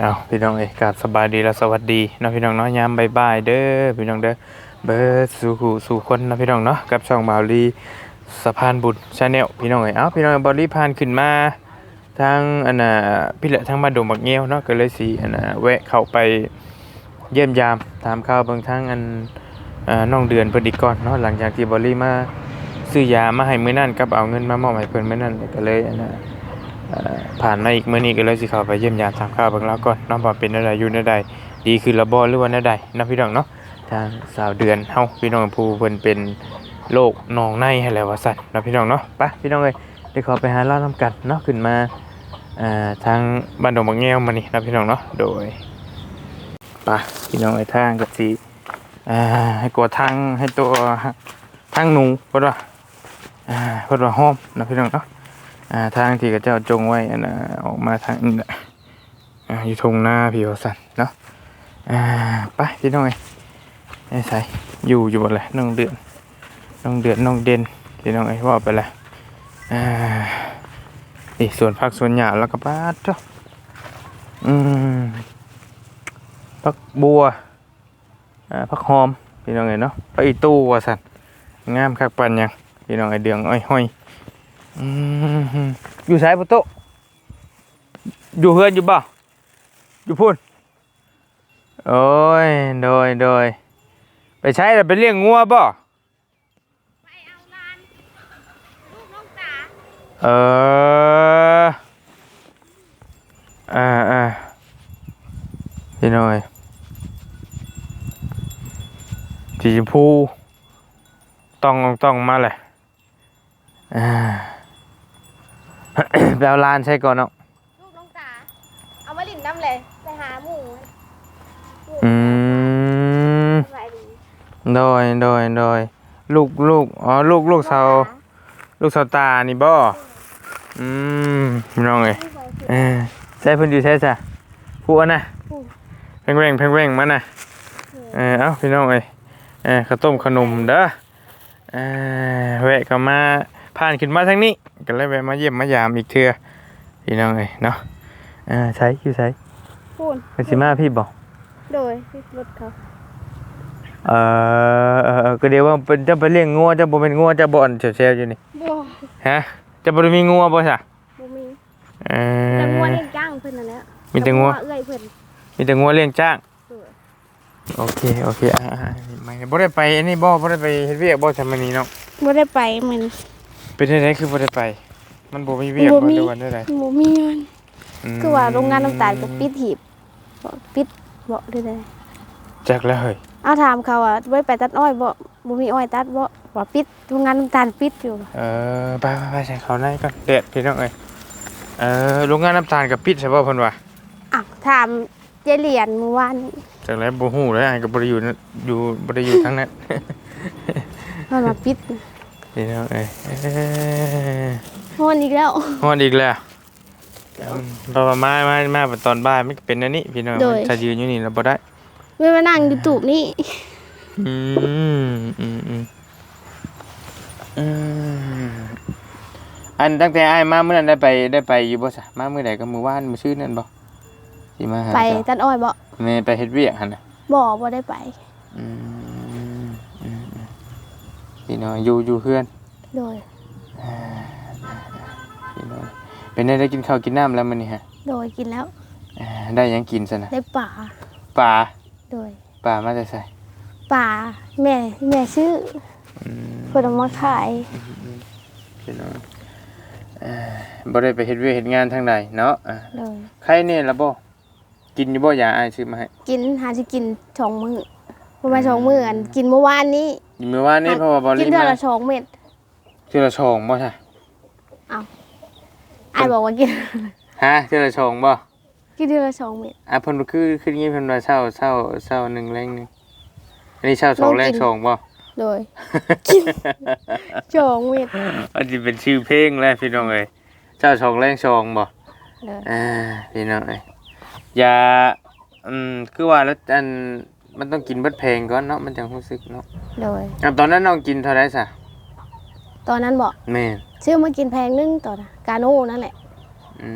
เอาพี่น้องเอยกาสบายดีและสวัสดีนะพี่น้องเนาะยามบ่ายๆเด้อพี่น้องเด้อเบิดสู่หูสู่คนนะพี่น้องเนาะกับช่องบาวลีสะพานบุญชาแนลพี่น้องเอยเอ้าพี่น้องบาวลีผ่านขึ้นมาทางอันน่ะพี่ละทางบ้านดงบักเงี้ยวเนาะก็เลยสิอันน่ะแวะเข้าไปเยี่ยมยามตามข่าวเบิ่งทางอันอ่าน้องเดือนเพิ่นอีกก่อนเนาะหลังจากที่บาวลีมาซื้อยามาให้มื้อนั้นกับเอาเงินมามอบให้เพิ่นมื้อนั้นก็เลยอันน่ะ ผ่านมาอีกเมื้อนี้ก็เลยสิเข้าไปเยี่ยมยามทางข้าวเบิ่งแล้วก่อนเน้องว่าเป็นอะไรอยู่ในใดดีขึ้นละบ่หรือว่าในใดเนาะพี่น้องเนาะทางสาวเดือนเฮาพี่น้องผู้เพิ่นเป็นโรคหนองในให้แล้วว่าซั่นเนาะพี่น้องเนาะไปพี่น้องเอ้ยเดี๋ยวขอไปหาเล่านํกันเนาะขึ้นมาอ่าทางบ้านดงบางแง้วมานี่เนาะพี่น้องเนาะโดยไปพี่น้องเอ้ยทางก็สิอ่าให้กลัวทางให้ตัวทางหนูเพิ่นว่าอ่าเพิ่นว่าหอมนะพี่น้องเนาะ ทางที่กระเจ้าจงไว้อันะออกมาทางนี้แหละอ่าอยู่ทงหน้าพี่วสันเนาะาไปพี่น้องไอ้ใส่อยู่อยู่หมดเลยน้องเดือนน้องเดือนน้องเด่นพี่น้องเอ้ว่าไปเลยอ่านี่ส่วนผักส่วนหญ้าแล้วก็ปาดเจ้าอืมผักบัวผักหอมพี่น้องเอ้เนาะผักอีตู้ว่าสันงามคักปันยังพี่น้องเอ้เดืองอ้อยห้อยอืม อยู่สายประตูอยู่เฮือนอยู่บ่อยู่พุ่นโอ้ยโดยโดยไปใช้แล้วไปเลี้ยงงัวบ่ไปเอาลานลูกน้องจ๋าเอออ่าอ่าพี่น้อยสีชมพูต้องต้องมาเลยอ่า ไปเอาลานใช่ก่อนเนาะลูกน้องจ๋าเอามาลิ่นน้ำเลยไปหาหมูหมูอืมสบายดีโดยโดยโดยลูกลูกอ๋อลูกลูกเสาลูกเสาตานี่บ่อืมพี่น้องเอ้ยเออใช่เพิ่นอยู่ใช่จ้ะผู้อันน่ะเพ่งเร่งเพ่งเร่งมันน่ะเออเอ้าพี่น้องเอ้ยเออข้าวต้มขนมเด้อเออแวะก็มา ผ่านขึ้นมาทางนี้ก็เลยแวะมาเยี่ยมมายามอีกเทื่อพี่น้องเอ้ยเนาะเออใช้อยู่ใช้พูนเพิ่นสิมาพี่บ่โดยรถเขาเออเออเออก็เดี๋ยวว่าเป็นจะไปเลี้ยงงัวจะบ่เป็นงัวจะบ่อนเซลๆอยู่นี่บ่ฮะจะบ่ได้มีงัวบ่ซะบ่มีเอแต่องัวเลี้ยงจ้างเพิ่นนั่นแหละมีแต่งัวเอื้อยเพิ่นมีแต่งัวเลี้ยงจ้างโดยโอเคโอเคอ่าอ่าไม่บ่ได้ไปอันนี้บ่บ่ได้ไปเฮ็ดเวียกบ่ซะมื้อนี้เนาะบ่ได้ไปมัน เป็นจังไดคือบ่ได้ไป มันบ่มีเวียกบ่บ่มี ได้วันได้ใดบ่มีเงินมคือว่าโรงงานน้ำตาลก็ปิดหีบบ่ปิดบ่ได้ได้จักแล้วเฮ้ยเอาถามเขาว่าบ่ได้ไปตัดอ้อยบ่บ่มีอ้อยตัดบ่ว่าปิดโรงงานน้ำตาลปิดอยู่เออไปไปไปใส่เขาในก่อนเด็ดพี่น้องเอ้ยเออโรงงานน้ำตาลกับปิดใช่บ่เพิ่นว่าอ้าวถามเจเหรียญเมื่อวานนี้จักแล้วบ่ฮู้เลยอ้ายก็บ่ได้อยู่นั่นอยู่บ่ได้อยู่ทั้งนั้น เพิ่นว่าปิด พี่น้องเอ้ยเอ้ยฮ้อนอีกแล้ว ฮอดอีกแล้วอืมพอมามามามาตอนบ่ายมันก็เป็นอันนี้พี่น้องโดย ถ้ายืนอยู่นี่เราบ่ได้ ไม่มานั่งยูทูบนี่อืมอืมอืมอืมอันตั้งแต่อ้ายมาเมื่อนั้นได้ไปได้ไปอยู่บ่ซะมามื้อใดก็มื้อวานมื้อชื่อนั่นบ่สิมาหาไปเจ้าตัดอ้อยบ่แม่ไปเฮ็ดเวียกหั่นน่ะบ่บ่ได้ไปอืมอืมอืม พี่น้องอยู่อยู่เพื่อนโดยพี่น้องเป็นได้ได้กินข้าวกินน้ำแล้วมื้อนี้ฮะโดยกินแล้วอ่าได้หยังกินซะนะได้ป่าปลาโดยปลามาแต่ไสป่าแม่แม่ชื่ออืมเพิ่นเอามาขายพี่น้องเอ่อบ่ได้ไปเฮ็ดเวียกเฮ็ดงานทางใดเนาะอ่าโดย ใครแน่ล่ะบ่กินอยู่บ่ยาอ้ายซื้อมาให้กินหาสิกินสองมื้อประมาณสองมื้ออันกินเมื่อวานนี้ กินมื้อวานนี้เพราะว่าบ่กิรีนเดือมานละสองเม็ดเทื่อละชองบ่ใช่อ้ายบอกว่ากิน ฮะเทื่อละชองบ่กินเดือนละสองเม็ด อะเพิ่นคือคืองี้เพิ่นว่าเช้าเช้าเช้าหนึ่งแรงหนึงอันนี้เช้าสองแรงสองบ่ โดยกินสองเม็ดอันนี้เป็นชื่อเพลงแล้วพี่น้องเอ้ยเช้าสองแรงสองบ่โดยอ่าพี่น้องเอ้ยยาอืมคือว่าแล้วอัน มันต้องกินเบิดเพลงก่อนเนาะมันจังรู้สึกเนาะโดย อะตอนนั้นน้องกินเท่าไหร่ซะตอนนั้นบอกแม่นซื้อมากินแพงนึงตอนน่ะกาโน่นั่นแหละ อื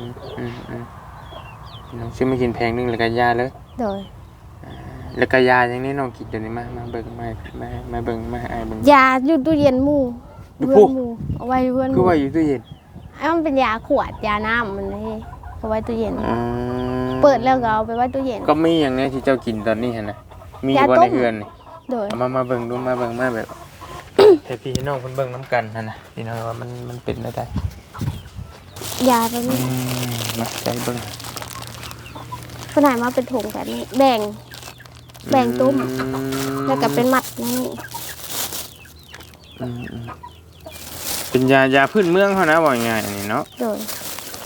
มอืมอืมน้องซื้อมากินแพงหนึงแล้วก็ยาเลย โดย แล้วก็ยาอย่างนี้น้องกินเดี๋ยวนี้มามาเบิ่งมามามาเบิ่งมาให้อายเบิ่ง ยาอยู่ตู้เย็นหมู่อยู่เพื่ปุ๊อนหมู่เอาไว้เพื่อนหคือมู่ว่าอยู่ตู้เย็น ไอ้มันเป็นยาขวดยาน้ำมันนี่ เอาไว้ตู้เย็น อืมเปิดแล้วก็เอาไปไว้ตู้เย็น ก็มีอย่างนี้ที่เจ้ากินตอนนี้หั่นน่ะมียาบ่ต้ในม เฮือนนี่โดยเอามามาเบิ่งดูมาเบิ่งมาแบบ ให้พี่ให้น้องเพิ่นเบิ่งน้ำกันหั่นน่ะพี่น้องว่ามันมันเป็นได้ไดยาตัวอืนี้มมาใจเบิ่งขนาดมาเป็นถุงแบบนี้ แบ่ง แบ่งตุ้มแล้วก็เป็นมัดนี่อืมอืมเป็นยายาพื้นเมืองเขานะว่าง่ายๆอันนี้เนาะโดย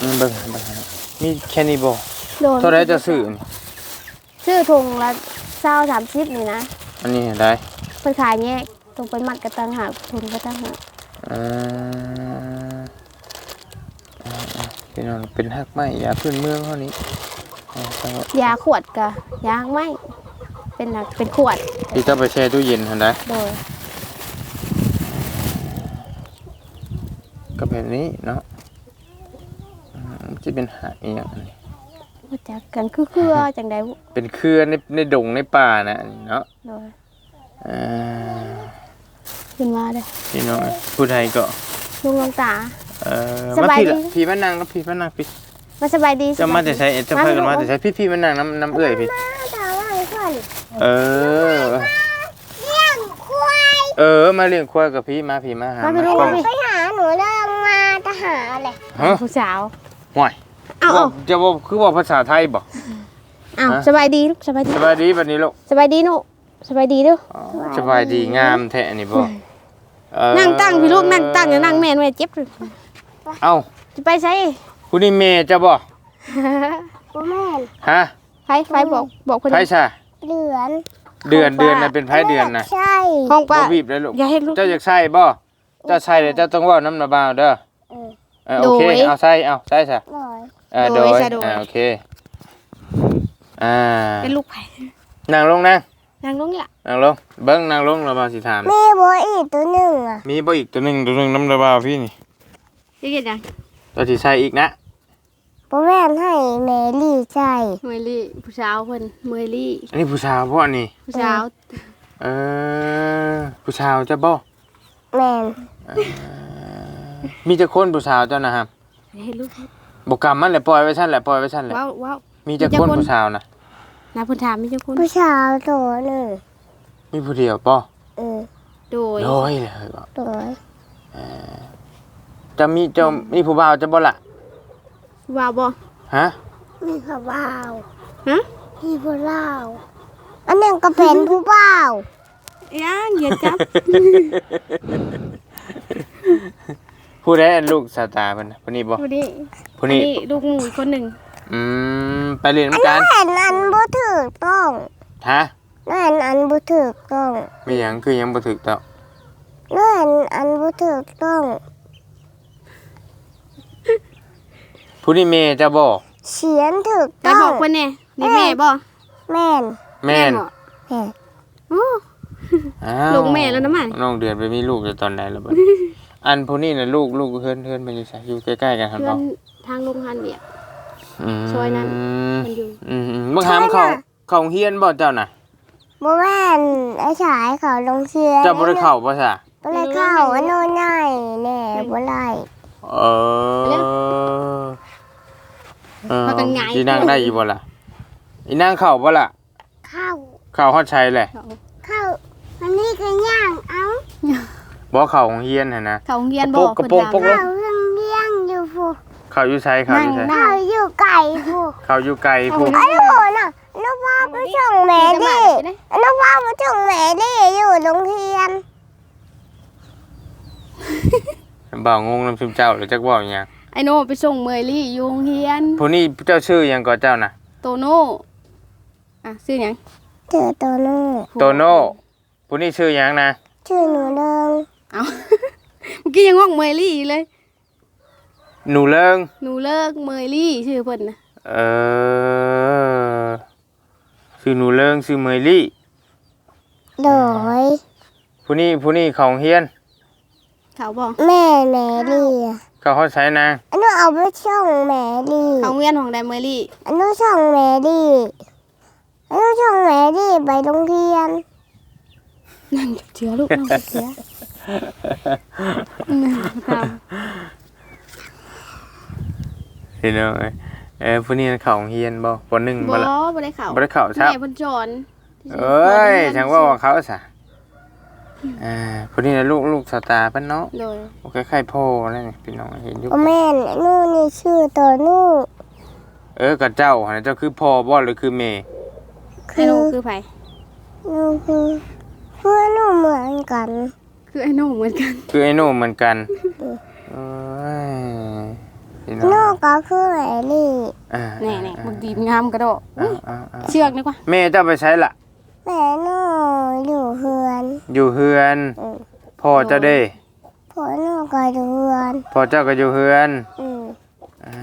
อืมเบิ่งเบิ่ง มีแค่นี้บ่โดนเท่าไรจะซื้อนี่ซื้อถุงละเศร้าสามสิบนี่นะอันนี้ได้เพิ่นขายแยกตรงเป็นมัดกระตังหากถุงกระตังหากเอ่ออ่าๆพี่น้องเป็นฮักไม้ยาพื้นเมืองเขานี้อ่าจังหวะยาขวดกะยางไม่เป็นหนักเป็นขวดที่เจ้าไปแช่ตู้เย็นหั่นได้โดย ก็แบบนี้เนาะ อืมมันจะเป็นหาอีหยังอันนี้ว่าจักกันคือคือจังใดบุเป็นเครือในในดงในป่านะอันนี้เนาะโดยอ่าขึ้นมาเลยพี่น้องผู้ไทยก็ลุงลงตา เอ่อสบายดีมพี่ละพี่มานั่งนะพี่มานั่งพี่มาสบายดีจะมาแต่ใช้เอ็ดจะพากันมาแต่ใช้พี่พี่มานั่งน้ำน้ำเอื้อยพี่ ตาว่าก่อนเออ เลี้ยงควายเออ มาเลี้ยงควายกับพี่มาพี่มาหามามาไปดูกล้องไปหาหนูเดิมมาจะหาเลยฮะผู้สาว ห่วยเอาเอาจะบอกคือบอกภาษาไทยบอกเอาฮะ สบายดีลูกสบายดีสบายดีบัดนี้ลูกสบายดีหนูสบายดีเด้ออ๋อสบายดีงามแท้อันนี้บ่เออนั่งตั้งพี่ลูกนั่งตั้งอย่านั่งแม่นแม่เจ็บเลยเอ้าจะไปใช้คุณนี่เมย์จะบ่บ่แม่นฮะไฟไฟบอกบอกคนไผซะเดือนเดือนเดือนน่ะเป็นไผเดือนน่ะใช่ ห้องบ่ป้าบีบเลยลูกอย่าให้ลูกเจ้าอยากใส่บ่เจ้าใส่เดี๋ยวเจ้าต้องเว่าน้ำหนาบ่าวเด้อเออ เออโอเค โดย เอาใส่เอาใส่ซะหน่อยเออโดโดยยซะโดยอ่าโอเค อ่า เป็นลูกไผ่นั่งลงนั่งนางลงนี่ล่ะนั่งลง เบิ้งนั่งลงเรามาสิถาม มีบ่อีกตัวหนึ่งอะมีบ่อีกตัวหนึงตัวหนึงน้ำระบาวพี่นี่ยี่เกียจยังตัวที่ใส่อีกนะบ่แม่นให้แมรี่ใช่เมลี่ผู้สาวเพิ่นเมลี่อันนี้ผู้ชายบ่อันนี้ผู้สาวเออผู้ชายจะบ่แม่น มีแต่คนผู้ชายเจ้านะครับให้ลูกบ่กรรมมันแหละปล่อยไว้ซั่นแหละปล่อยไว้ซั่นแหละว้าวว้าว มีแต่มีแต่คนคนผู้ชายนะนาเพิ่นถามมีเจ้าคุณผู้ชายตัวหนึ่งมีผู้เดียวบ่เออโดยโดยเลยบ่ตัวจะมีเจ้ามีผู้บ่าวจะบ่ล่ะว้าวบ่ฮะมีผู้บ่าวฮะมีผู้เล่าวอันหนึ่งก็เป็นผู้บ่าวยังอย่าจับ ผู้ใดอันลูกสาวตาเพิ่นน่ะผู้นี้บ่ผู้นี้ผู้อันนี้นี้ลูกหมูอีกคนหนึ่งอืม ไปเรียนน้ำกันเห็นอันบ่ถูกต้องฮะเห็นอันบ่ถูกต้องมีหยังคือยังบ่ถึกต้องเห็นอันบ่ถูกต้องผู้นี้เมจะบ่เขียนถูกไปต้อบองกเพิ่นแน่นี่แม่บ่แม่นแม่นบ่แม่น โอ้ อ้าวลูกแม่แล้วนะมัน น้องเดือนไปมีลูกแต่ตอนไหนแล้วบัด อันผู้นี้น่ะลูกลูกเฮือนเฮือนมันอยู่ไสอยู่ใกล้ๆกันหั่นเพื่อบ่นทางโรงงานเบียก อืมซอยนั้นมันอยู่ อืมอืมบ่ถามเขาเขาเฮียนบ่เจ้าน่ะบ่แม่นไอ้ชายเขาลงเชียเจ้าบ่ได้เข้าบ่ซะบ่ได้เข้าอันโน่นง่ายแน่บ่ไล่เออเออพากันหงายสินั่งได้อยู่บ่ล่ะอีนั่งเข้าบ่ล่ะเข้าเข้าฮอดชัยแหละเข้าอันนี้ก็ย่างเอา บ่เข้าโรงเรียนหั่นนะเขาโรงเรียนกระบ่โปรงกระโปรงเพิ่นปกดังเข้าเรื่องเลี้ยงอยู่ผู้เข้าอยู่ไสเข้าอยู่ไสนั่ง เข้าอยู่ไก่ผู้เข้าอยู่ไกลพุ่นไอ้ลูกน่ะลูกพ่อไปส่งแม่ดิลูกพ่อไปส่งแม่ดิอยู่โรงเรียนบ่าวงงนำซุมเจ้าหรือจักเว้าหยังไอโน่ไปส่งเมยลี่อยู่โรงเรียน ผู้นี้เจ้าชื่อหยังก่อนเจ้าน่ะ โตโน่อะชื่อหยังเจอตัวนู้นโตโน่ผู้นี้ชื่อหยังนะชื่อหนูเดิม เอาเมื่อกี้ยังงอกเมยลี่อยู่เลย หนูเลิงหนูเลิกเมยลี่ชื่อเพิ่นนะเออชื่อหนูเลิงชื่อเมยลี่ โดยผู้นี้ผู้นี้ของเฮียน เขาบอกแม่แม่เรียเเขาเขาใช้นางอันนู้นเอาไปส่งแม่ดิเขาเวียนของไดเมอรี่อันนู้นส่งแม่ดิอันนู้นส่งแม่ดิไปโรงเรียนนั่งเชื้อลูกนั่งเชื้อครับ พี่น้องเอ้ยเอ้ยผู้นี้เขาเฮียนบ่ปหนึ่งบ่บ่ละบ่ได้เข้าบ่ได้เข้าใช่แม่เพิ่นสอนเอ้ยฉันว่าว่าเขาซะอ่าผู้นี้น่ะลูกลูกสตาร์เพิ่นเนาะโดยโอเคไข่โพนั่นนี่พี่น้องเห็นอยู่โอแม่นอันนู้นนี่ชื่อตัวนู้นเออกับเจ้าหั่นเจ้าคือพ่อบ่หรือคือแม่ไอ้โนคือไผนู้นคือเพื่อนหนูเหมือนกัน คือไอ้โนเหมือนกัน คือไอ้โน่เหมือนกันเอ้ยพี่น้องหนูก็คือแม่ดิอ่าแน่ๆมึงดีมงามกระโดดอ่าอ่าอ่าเชือกดีกว่าแม่เจ้าไปใช้ล่ะแม่หนูอยู่เฮือนอยู่เฮือนอืมพ่อเจ้าเด้พ่อหนูก็อยู่เฮือนพ่อเจ้าก็อยู่เฮือนอืมอ่า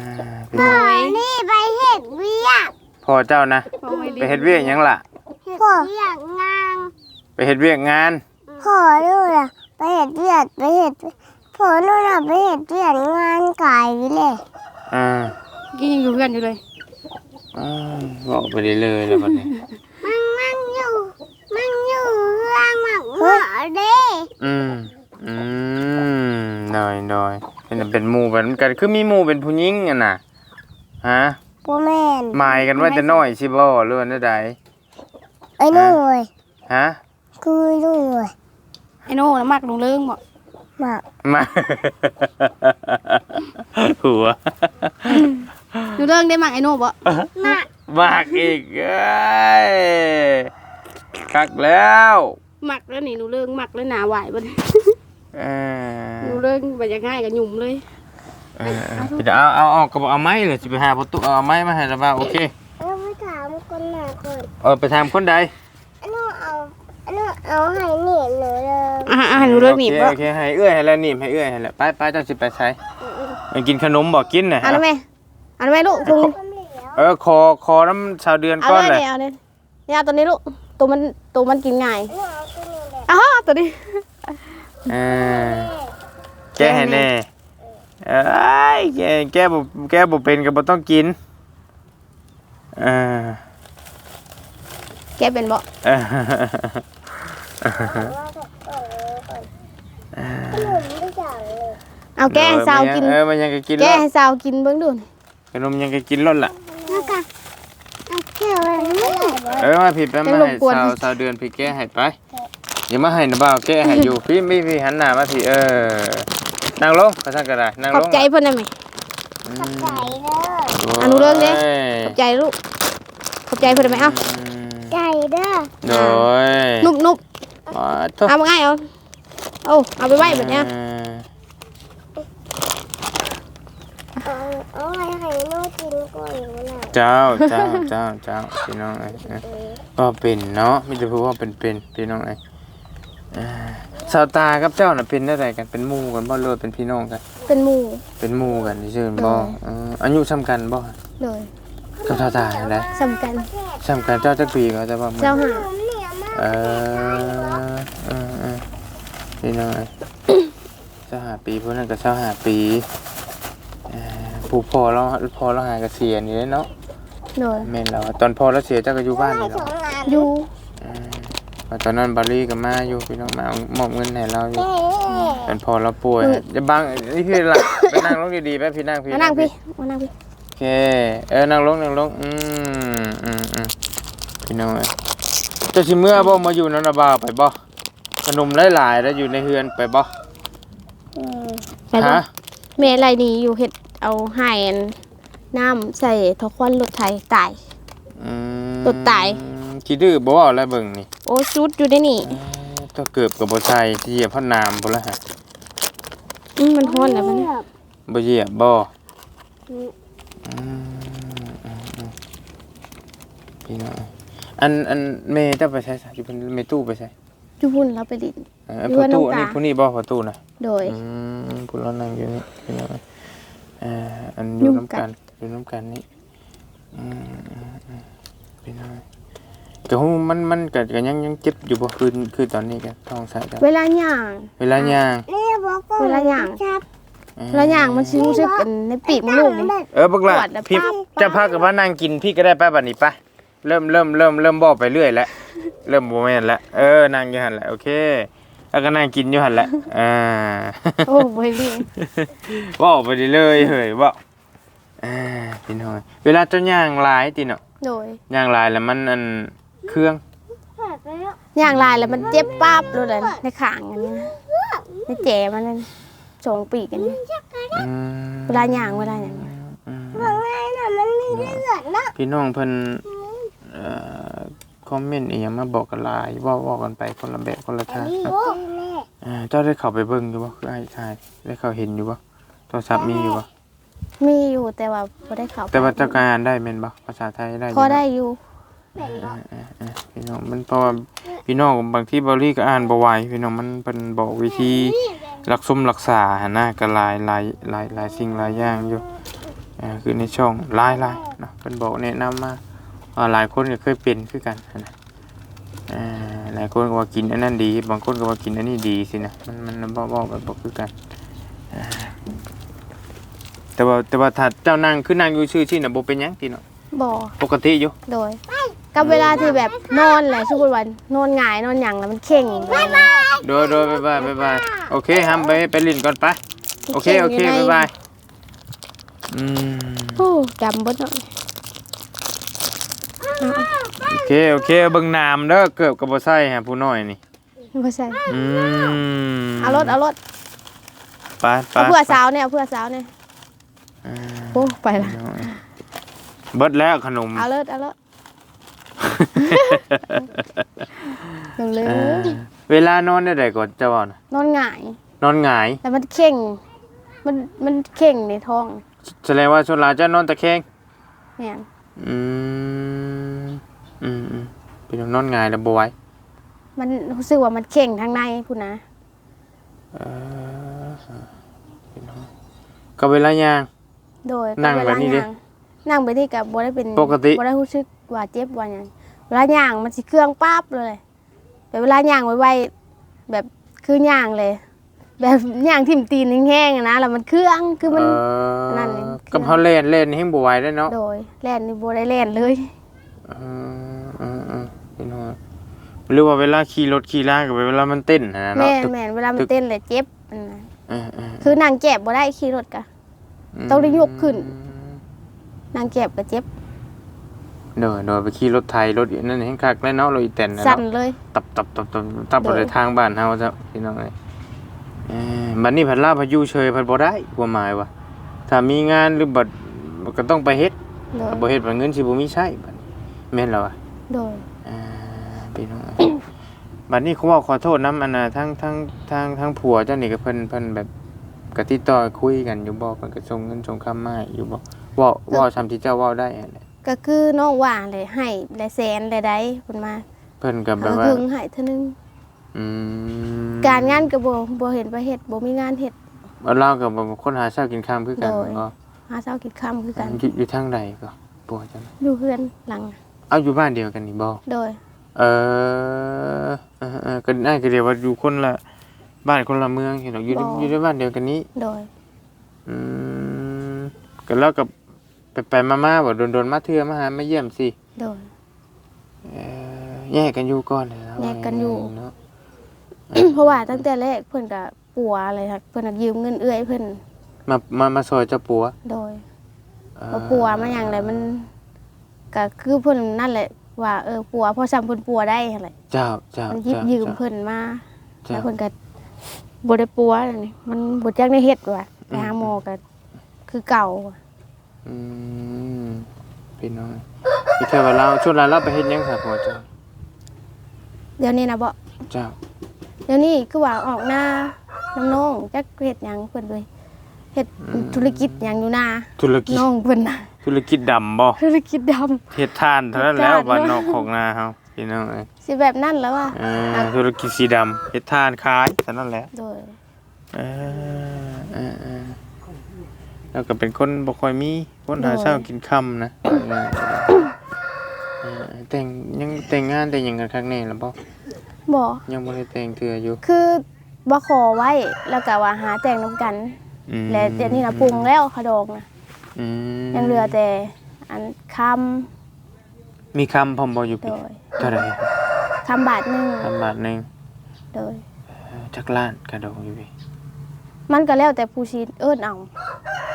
พี่โดน้องยนี่ไปเห็ดเวียกพ่อเจ้านะ พ่อไม่ไปเฮ็ดเวียกหยังล่ะ เห็ดเวียกงานไปเฮ็ดเวียกงาน พ่อหนูน่ะไป เห็ดเวียกไปเห็ดพ่อหนูน่ะไปเห็ดเวียกงานไก่เลยอ่ากินยังอยู่กันอยู่เลยอ่าบอกไปเลยเลยแล้วบัดนี้ มันมันอยู่มันอยู่เรื่องหมักหัวเด้อืมอืมหน่อยหน่อยเป็นเป็นหมู่แบบกันคือมีหมู่เป็นผู้หญิงอะน่ะฮะพ่อแม่นหมายกันว่าจะน้อยสิบ่หรือว่าใดไอ้หนูเว้ยฮะคือหนูเว้ย ไอ้โนน่ะมักลงเรื่องบ่หมักมาหัวลงเรื่องได้มักไอ้โนบ่หมักมากอีกเอ้ยคักแล้วมักแล้วนี่ลงเรื่องมักแล้วหนาไหวบ่เนี่ยเออลงเรื่องบ่จะง่ายกับหยุ่มเลยเออเออเดี๋ยวเอาเอาเอากระบอกเอาไม้เลยสิไปหาประตูเอาไม้มาให้แล้วว่าโอเคเราไปถามคนหนาคนเออไปทำคนใดไอ้หนูเอาไอ้หนูเอาให้เหนียนหนูเลย อ่าอ่าลงเรื่องหนีบโอบ่เคโอเคให้เอื้อยให้แล้วหนีบให้เอื้อยให้แล้วไปไปเจ้าสิไปใช้ไปกินขนมบอกกินน่ะเอาได้ไหมเอาได้ไหมลูกพุงคนเหลียวเออคอคอน้ำชาวเดือนเอาก้อนเลยเลยเนี่ยเอาเลยเนี่ยเอาตัวนี้ลูกตัวมันตัวมันกินง่ายหนูเอาตัวนี้เลยอ้าวตัวนี้ เออแก้ให้แน่ เอ้ยแกแก้บ่แก้บ่เป็นก็บ่ต้องกินเออแกเป็นบ่ เออว่าแบบเออก่อน ขนมไม่อยากเลยเอาแกให้สาวกิน เออมันยังก็กินแกรสให้สาวกินเบิ่งดูนี่ขนมยังก็กินรสล่ะ แล้วก็เอาเกี่ยวอะไรไม่ได้เลยเออมาผิดไปมาให้สาวสาวเดือนพี่แก้ให้ไปอย่ามาให้นะบ่าวแก้ให้อยู่ พี่พี่พี่หันหน้ามาพี่เออนั่งลงภาษาก็ได้นั่งขอลบงใจเพิ่นได้ไหม อืมขับใจเด้ออนุเรื่องดิโอ้ยขอบใจลูก ขอบใจเพิ่นได้ไหมเอ้าอืมใจเด้อโดยนุบนุบอ๋อโถ่เอามาง่ายเอา เอาเอาไปไว้แบบเนี้ยอืมเอาเอาไว้ให้หนูกินก่อนนะเจ้าเจ้าเจ้าเจ้าพี่น้องเอ้ยเอ้ยก็เป็นเนาะไมแต่จะพูดว่าเป็นเป็นพี่น้องเอ้ยเอ่อสาวตากับเจ้าน่ะเป็นได้ไรกันเป็นหมู่กันบ่เลยเป็นพี่น้องกัน เป็นหมู่ เป็นหมู่กันซื่อๆบ่เอออายุซ้ำกันบ่เลยกับสาวตาได้สำคัญซ้ำกันเจ้าจักปีก็จะบ่เจ้าหาผมเหนียวมากเออเออ เออพี่น้องเอ้ยเจ้าหาปีพวกนั้นก็เจ้าหาปีเอ่อผู้พ่อเราพ่อเราหาเกษียณนี่แหละเนาะเลยแม่นแล้วตอนพ่อเราเสียเจ้าก็อยู่บ้านนี่สเนาะองงานอยู่เออตอนนั้นบารีก็มาอยู่พี่น้องมาเอามอบเงินให้เราอยู่เอ๊ะเป็นพอเราป่วยจะบังนี่พี่หลับไปนั่งลงดีๆไปพี่นั่งพี่ มานั่งพี่มานั่งพี่โอเค เออ นั่งลง นั่งลง อืมอืมอืมพี่น้องเอ้ยเจะสิเมื่อบ่มาอยู่นั่นน่ะบ่าวไปบ่ ขนมหลายๆแล้วอยู่ในเฮือนไปบ่อืมไปบ่ฮะแม่ไรนี่อยู่เฮ็ดเอาไห้อันน้ำใส่ทอควันรถไถตายอืมตัวตายขี้ดื้อบ่เอาแล้วเบิ่งนี่ โอ้ชุดอยู่ได้นี่เอ้ยตัวเกือบกับบ่ใส่ที่เหยียบพ่อน้ำพุ่นละฮะอืมมันฮ้อนแล้วมันบ่เหยียบบ่อืมอืมอืมพี่น้องอันอันแม่เจ้าไปใช้ซะอยู่เพิ่นแม่ตู้ไปใช้ อยู่พุ่นเราไปดิน เอออยู่ประว่าตูน้องอันนี้ตา ผู้นี้บ่ประตูนะโดย อืมผู้เรานั่งอยู่นี่พี่น้องเอ่ออันอยุ่ยู่งน้ำกักันนอยู่น้ำกันนี่อืมอืมอืมพี่น้องก็ฮู้มันมันก็ก็ยังยังเจ็บอยู่บ่คือคือตอนนี้กันท้องสายกันเวลาย่าง เวลาย่างนี่บอกว่าเวลาย่างจับแล้วอย่างมันสิรู้สึกกันในปีกมันลูกนี่ เออบักละปวดแล้วพี่ปั๊บ จะพากับว่านั่งกินพี่ก็ได้ป้าบัดนี้ปะเริ่มเริ่มเริ่มเริ่มบอกไปเรื่อยแล้ว เริ่มโมเมนแล้วเออนั่งอยู่หันแหละโอเค แล้วก็นั่งกินอยู่หันแหละอ่าโอ้บ่ดีบอกไปเรื่อยๆเฮ้ยบอกอ่าพี่น้อยเวลาเจ้าย่างหลายติเนาะโดยย่างหลายแล้วมันอันเครื่องอย่างลายแล้วมันเจ็บป๊าบเลยในขางอันนี้นะในแจมันนั่นสองปีกอันนี้อืมเวลาย่างเวลาอย่างนี้อืมว่าไงน่ะมันมีเลือดนะพี่น้องเพิ่นเอ่อคอมเมนต์อีหยังมาบอกกันหลายเว่าเว่ากันไปคนละแบบคนละทางนี่เนาะแม่อ่าเจ้าได้เข้าไปเบิ่งอยู่บ่คือไอ้ชายได้เข้าเห็นอยู่บ่โทรศัพท์มีอยู่บ่มีอยู่แต่ว่าพอได้เขาแต่ว่าเจ้าการอ่านได้แม่นบ่ภาษาไทยได้ยู่พอบ่ได้อยู่ อ่าอ่าอ่าพี่น้องมันเพราะว่าพี่น้องบางทีเบาลี่ก็อ่านบ่ไหวพี่น้องมันเป็นบอกวิธีรักสมรักษาหนนะก็หลายหลายหลายหลายสิ่งหลายอย่างอยู่อ่าคือในช่องหลายหลายเนาะเพิ่นบอกแนะนำมาว่า หลายคนก็เคยเป็นคือกันหั้นนะอ่าหลายคนก็ว่ากินอันนั้นดี บางคนก็ว่ากินอันนี้ดีสินะมันมันบ่บ่กันบ่คือกันอ่าแต่ว่าแต่ว่าถ้าเจ้านั่งคือนั่งอยู่ชื่อที่น่ะบ่เป็นหยังติเนาะบ่ปกติอยู่โดยกับเวลาที่แบบนอนแหละทุกวันนอนหงายนอนหยังแล้วมันเข่งโดยโดยบ๊ายบายบ๊ายบายโอเคฮัมไปไปลินก่อนไปโอเคโอเคบ๊ายบายอืมโอ้จำบ่ได้ โอเคโอเคเบิ่งน้ำเด้อเกือบกับบ่ใส่ฮะผู้น้อยนี่บ่ใช่อืมเอารถเอารถไปไปเอาเพื่อสาวเนี่ยเอาเพื่อสาวเนี่ยอ่าโอ้ไปละเบิดแล้วขนมเอารถเอารถเร็วเลเอยอเวลานอนได้ใดก่อนเจ้าว่าน่ะนอนหงายนอนหงาย แต่มันเข่ง มันมันเข่งในท้อง แสดงว่าส่วนหลายจะนอนตะแคงเนี่ย อืมอืมอืมเป็นนอนหงายแล้วบ่ไหวมันรู้สึกว่ามันเข่งทางในพูดนะเออเป็นน้อยก็เวลาย่าง โดยนั่งแบบนี้ดิเวลาย่างนั่งไปที่กับบ่ได้เป็นปกติ บ่ได้รู้สึกว่าเจ็บว่าหยังเวลาย่างมันสิเครื่องปั๊บเลยแต่เวลาย่างไวๆแบบคือย่างเลย แบบย่างทิ่มตีนแห้งๆอะนะแล้วมันเครื่องคือมันเออนั่นนี่ กับเขาเล่นเล่นให้บ่ไหวได้เนาะโดยแล่นนี่บ่ได้แล่นเลยเออเออเออพี่น้อยหรือว่าเวลาขี่รถขี่ล่างกับเวลามันเต้นนะแม่เนาะนแม่นเวลามันเต้นเลยเจ็บอันนั้นเออเออคือนั่งแก็บบ่ได้ขี่รถกะต้องได้ยกขึ้นนั่งแก็บก็เจ็บเดี๋ยวเดี๋ยวไปขี่รถไทยรถนั่นให้คักแล้วเนาะรถอีแตนนะสั่นเนาะเลย ตับตับตับตับตับโดไปยในทางบ้านเฮาจ้ะพี่น้องเอ้ยเออบัดนี้พันลาพายุเชยพันบ่ได้ความหมายว่า ถ้ามีงานหรือบัดก็ต้องไปเฮ็ดโดยถ้าบ่เฮ็ดบัดเงินสิบ่มีใช้บัดนี้แม่นแล้วอะโดย อ่าพี่น้อง บัดนี้เขาบอกขอโทษน้ำอันน่ะทั้งทั้งทั้งทั้งผัวเจ้านี่ก็เพิ่นเพิ่นแบบกะติดต่อคุยกันอยู่บ่เพิ่นก็ส่งเงินส่งคำมาให้อยู่บ่เว้าเว้าซ้ำที่เจ้าเว้าได้นั่นแหละก็คือน้องว่าเลยให้หลายแสนหลายใดเพิ่นมาเพิ่นก็แบบเอาว่าถึงให้เท่านึง อืมการงานก็บ่บ่เห็นไปเฮ็ดบ่มีงานเฮ็ด เราก็แบบคนหาเช้ากินข้ามคือกันโดย ก็หาเช้ากินค่ำคือกันอยู่อยู่ทางใดก็ปัวจังอยู่เพื่อนหลัง เอาอยู่บ้านเดียวกันนี่บ่โดย เออเออเออก็น่าจะเรียกว่าอยู่คนละบ้านคนละเมืองเห็นหรอกอยู่ในอยู่ในบ้านเดียวกันนี้โดย อืมก็แล้วกับไปไปมามาๆบ่โดนๆมาเทื่อมาหามาเยี่ยมสิ โดย เอ่อแยกกันอยู่ก่อนเลยะแยกกันอยู่ เนาะ เพราะว่าตั้งแต่แรกเพิ่นก็ ปัวเลยค่ะเพิ่นก็ยืมเงินเอื้อยเพิ่นมามามาซอยเจ้าปัวโดยเอ่อว่าปัวมาอย่างไรมันก็คือเพิ่นนั่นแหละว่าเออปัวพอซ้ำเพิ่นปัวได้หั่นแหละเจ้าเจ้ามันยิบเจ้ายืมเจ้าเพิ่นมาเจ้าแล้วเพิ่นก็บ่ได้ปัวนั่นนี่มันบ่จักได้เฮ็ดว่ะไปหาหมอก็คือเก่าว่ะอืมพี่น้องพี่แค่ว่าเราช่วงนั้นเราไปเฮ็ดหยังครับพ่อเจ้าเดี๋ยวนี้นะบ่เจ้าเดี๋ยวนี้คือว่าออกหน้า น้ำน้องจักเฮ็ดหยังเพิ่นเลยเฮ็ดธุรกิจหยังอยู่หน้าธุรกิจน้องเพิ่นน่ะธุรกิจดำบ่ธุรกิจดำเฮ็ดทานเท่านั้นแล้วเฮ็ดทานบ้านนอกของนาเฮาพี่น้องเอ้ยสิแบบนั้นแล้วว่ะเอ่อธุรกิจสีดำเฮ็ดทานขายเท่านั้นแหละโดยเออเออเออแล้วก็เป็นคนบ่ค่อยมีคนหาเช้ากินค่ำนะเออแต่งยังแต่งงานแต่งหยังกันครั้งนี้ล่ะบ่บ่ยังบ่ได้แต่งเทื่ออยู่คือ บ่ขอไว้แล้วก็ว่าหาแต่งนํกัน อืมและเดี๋ยวนี้นะปรุงแล้วขะดองนะอืมยังเหลือแต่อันคมีคำพร้อมบ่อยู่ำโดพี่ยเท่าไหร่คำบาทหนึ่งคำบาทหนึงโดย เออจักล้านกระดองอยู่พี่มันก็แล้วแต่ผู้ชีเอิ้นเอา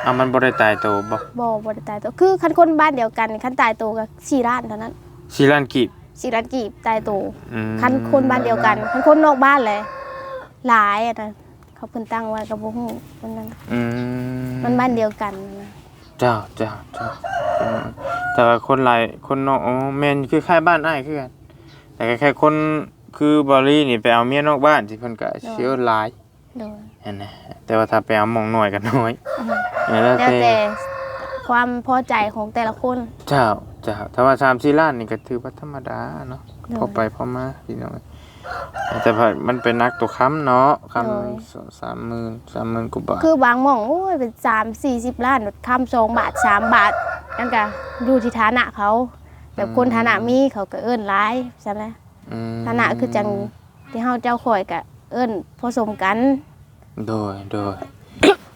เอามันบ่ได้ตายโตบ่บ่บ่ได้ตายตัวคือคันคนบ้านเดียวกันคันตายตัวก็สี่ล้านเท่านั้นสี่ล้านกีบสี่ล้านกีบตายตัว อืมคันคนบ้านเดียวกัน คันคนนอกบ้านเลย หลายอะนะเขาเพิ่นตั้งไว้กับบ่ฮู้มันนั้นอืมมันบ้านเดียวกันนะเจ้าเจ้าเจ้าอืมแต่ว่าคนหลายคนนอกอ๋อแม่นคือคล้ายบ้านอ้ายคือกันแต่แค่คนคือบอลี่นี่ไปเอาเมียนอกบ้านที่เพิ่นก็เชื่อหลายโดยนั่นนะแต่ว่าถ้าไปเอาหมองหน่อยก็น้อยอืมเออแล้วแล้วแต่แต่ความพอใจของแต่ละคนเจ้าเจ้าถ้าว่า3 4ล้านนี่ก็ถือว่าธรรมดาเนาะ โดยพอไปพอมาพี่น้อง แต่พอมันเป็นนักตัวค้ำเนาะคโดยำสองสามหมื่นสามหมื่นกว่าบาทคือบางหม่องโอ้ยเป็นสามสี่สิบล้านคำสองบาทสามบาทนั่นก็อยู่ที่ฐานะเขาแบบคนฐานะมีเขาก็เอิ้นร้ายใช่ไหมมฐานะคือจังที่เฮาเจ้าข่อยก็เอิ้นผสมกันโดยโดย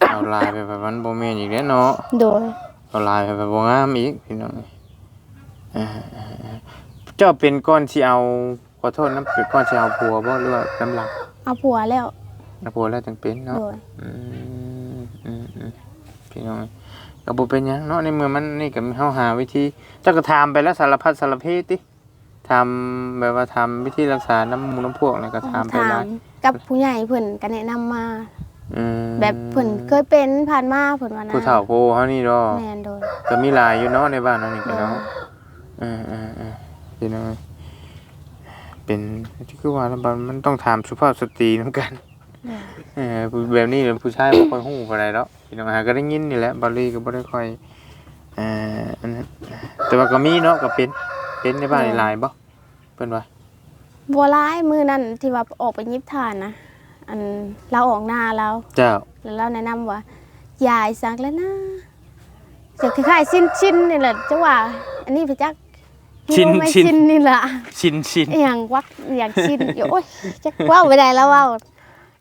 เอาลายไปแบบมันโบเมนอีกแล้วเนาะ โดยเอาลายไปแบบโบงามอีกพี่น้องเอ่อเจ้าเป็นก้อนที่เอา ขอโทษน้ำเป็นก้อนที่เอาผัวบ่หรือว่าน้ำหลังเอาผัวแล้วน้ำผัวแล้วจังเป็นเนาะโดยอืมอืมอืมพี่น้องก็บ่เป็นหยังเนาะในเมื่อมันนี่ก็มีเฮาหาวิธีเจ้าก็ถามไปแล้วสารพัดสารเพติทำแบบว่าทำวิธีรักษาน้ำมูกน้ำพวกอะไรก็ถามไปถาแล้มกับผู้ใหญ่เพิ่นก็แนะนำมา อืมแบบเพิ่นเคยเป็นผ่านมาเพิ่นว่านะผู้เฒ่าโพเฮานี่ดอก แม่นโดย ก็มีหลายอยู่เนาะในบ้านเนาะนี่โดก็ยเนาะเออเออเออพี่น้อง เป็นที่คือว่าแล้วบัดมันต้องถามสุภาพสตรีนำกันโดยเออแบบนี้ผู้ชายบ่ค่อยฮู้ปานใดดอกพี่น้องหาก็ได้ยินนี่แหละบาลีก็บ่ได้ค่อยเอ่ออันนั้นแต่ว่าก็มีเนาะก็เป็นเป็นในบ้านนี่หลายบ่เพิ่นว่าบัวร้ายมือนั่นที่ว่าออกไปยิบทานนะอันเราออกหน้าเราเจ้าแล้วเราแนะนำว่ายายสักแล้วนะจะคล้ายๆชิ้นชิ้นๆนี่แหละจังว่า อันนี้พี่จัก ชิ้นไม่ชิ้นชิ้นนี่แหละชินชินอหย่างวักอหย่างชิ้นอยู่โอ้ยจักว่าไปได้แล้วเว่า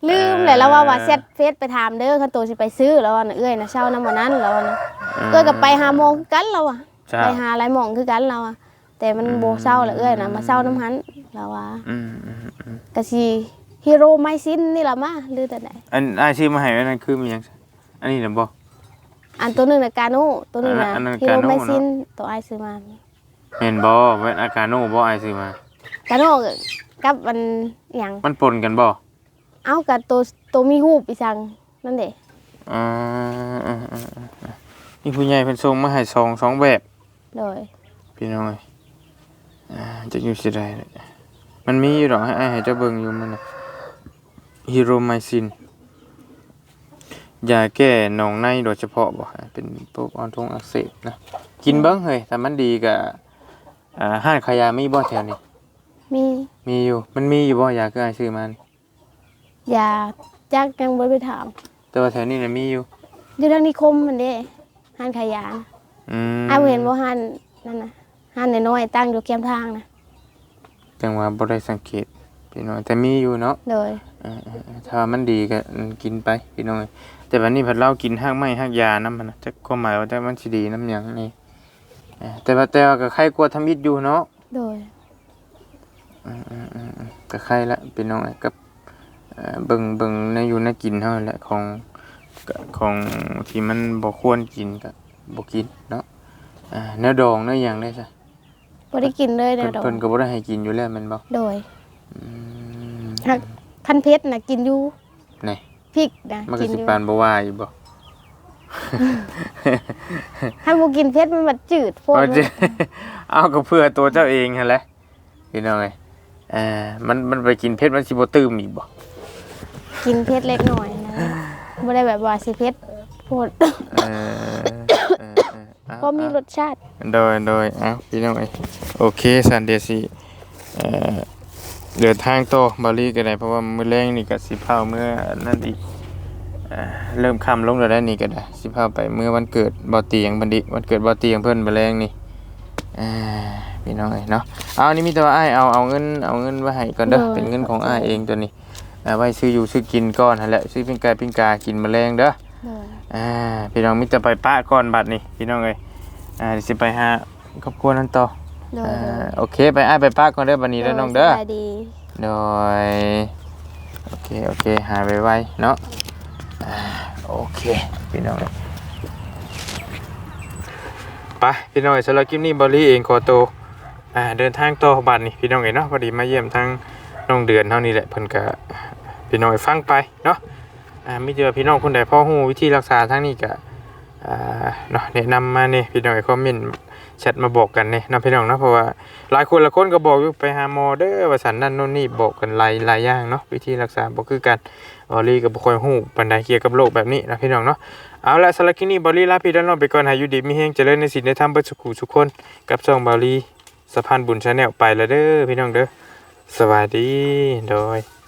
ลืมเลยแล้วว่าว่าเซตเฟซไปถามเด้อคันโตสิไปซื้อแล้วว่าน่ะเอ้ยนะเช่าน้ำวันนั้นแล้วว่านะเอ้ยก็ไปหาโมงคือกันแล้วอะเจ้า ไปหาหลายหมองคือกันแล้วอะแต่มันโบเศร้าแล้วเอ้ยนะมาเศร้าน้ำหันแล้วว่าอืมอืมอืมกะสิฮีโร่ไมซินนี่ล่ะมาหรือแต่ไหนอันอ้ายชื่อมาให้อันนั้นคือมีหยังอันนี้น่ะบ่ อันตัวหนึงน่ะกาโน่ตัวหนึงน่ะอันนั้นฮีโร่กาโน่ไมซินเนาะตัวไอายซื้อมา แม่นบ่แม่นอาการโนบ่อ้ายซื้อมากาโน่กับมันหยังมันปนกันบ่เอากับตัวตัวมีหูปอีสังนั่นเด้อ่าอ่าอ่าอ่านี่ผู้ใหญ่เพิ่นส่งมาให้สองสองแบบ โดยพี่น้องเอ้ยอ่าจะอยู่สิได้เลยมันมีอยู่ดอกให้อ้ายให้เจ้าเบิ่งอยู่มันน่ะฮีโรไมซินยาแก้หนองในโดยเฉพาะบ่ฮะเป็นพวกออนทงอักเสบนะ กินเบิ่งเฮ้ยถ้ามันดีก็ อ่าห้านขายยามีบ่แถวนี้ มีมีอยู่ มันมีอยู่บ่ยาคืออ้ายซื้อมานี่ยาจักยังบ่ไปถามแต่ว่าแถวนี้น่ะมีอยู่ อยู่ทางนิคมมันเด้ห้านขายยานะอืมอ้ายบ่เห็นบ่ห้านนั่นน่ะห้านน้อยๆตั้งอยู่แคมทางนะจังว่าบ่ได้สังเกตพี่น้องแต่มีอยู่เนาะโดยเออๆๆถ้ามันดีก็กินไปพี่น้องเอ้ยแต่วันนี้เพัดเล่ากินห้างไม้ห้างยาน้ำมันนะจะความหมายว่าแต่มันสิดีน้ำหยังนี่เออ แต่ว่าแต่ว่าก็ใครกลัวทำอิดอยู่เนาะโดยอืมๆๆก็ใครละพี่น้องเอ้ยกับเอ่อเบิ่งเบิ่งในอยู่ในกินเท่านั้นแหละของก็ของที่มันบ่ควรกินก็บ่กินเนาะอ่าเนื้อดองเนื้อหยังได้ซะบ่ได้กินเลยเพิ่เด้อนดอกเพิ่นก็บ่ได้ให้กินอยู่แล้วแม่นบ่โดยอืมคันคันเพชรน่ะกินอยู่นี่ พริกนะมันก็กินสิอยู่ปานบ่ว่าอยู่บ่ ถ้าบ่กินเพชรมันบัดจืดโพดเอาจริงเอาก็เพื่อตัวเจ้าเองหั่นแหละพี่น้องเอ้ยเอ่อมันมันไปกินเพชรมันสิบ่ตื้มอีกบ่กินเพชรเล็กน้อยนะบ่ได้แบบว่าสิเพชรโพดเออเออเออเอาก็มีรสชาติ โดยโดยเอาพี่น้องเอ้ยโอเคสันเดียวสิเอ่อเดินทางต่อบาลีก็ได้เพราะว่ามื้อแรงนี่ก็สิพาเมื่อนั่นอีก เอ่อเริ่มค่ำลงแล้วได้นี่ก็ได้สิพาไปเมื่อวันเกิดบ่เตียงบันดิวันเกิดบ่เตียงเพิ่นมื้อแรงนี่อ่าพี่น้องเอ้ยเนาะเอานี่มีแต่ว่าอ้ายเอาเอาเงินเอาเงินไว้ให้ก่อนเด้อเออเป็นเงินของอ้ายเองตัวนี้เอาไว้ซื้ออยู่ซื้อกินก่อนหั่นแหละซื้อปิ้งไก่ปิ้งกากินมื้อแรงเด้อโดยอ่าพี่น้องมิจะไปป้าก่อนบัดนี่พี่น้องเอ้ยอ่าเดี๋ยวสิไปหาครอบครัวนั้นต่อโดยอ่าโดยโอเคไปอ้ายไปป้าก่อนเด้อบัดนี้เด้อน้องเด้อสบายดีโดยโอเคโอเคหาไวๆเนาะอ่า โอเคพี่น้องเอ้ยไปพี่น้องเอ้ยสำหรับคลิปนี้บอลลี่เองขอตัวอ่าเดินทางต่อบัดนี่พี่น้องเอ้ยเนาะพอดีมาเยี่ยมทางน้องเดือนเท่านี้แหละเพิ่นก็พี่น้องเอ้ยฟังไปเนาะอ่าไม่เจอพี่น้องคนใดพ่อฮู้วิธีรักษาทางนี้ก็อ่าเนาะแนะนำมาเนี่ยพี่น้องคอมเมนต์แชทมาบอกกันเนี่ยนะพี่น้องเนาะเพราะว่าหลายคนละคนก็บอกอยู่ไปหาหมอเด้อว่าสันนั่นโน่นนี่บอกกันหลายหลายอย่างเนาะวิธีรักษาบ่คือกัน อลลี่ก็บ่ค่อยฮู้ปานใดเกี่ยวกับโลกแบบนี้นะพี่น้องเนาะเอาละสำหรับคลิปนี้บอลลี่ลาพี่ด้านนอกไปก่อนให้อยู่ดีมีแฮงเจริญในสินในธรรมเบิดสุขุทุกคน กับช่องบอลลี่สะพานบุญชาแนลไปแล้วเด้อพี่น้องเด้อสวัสดีโดย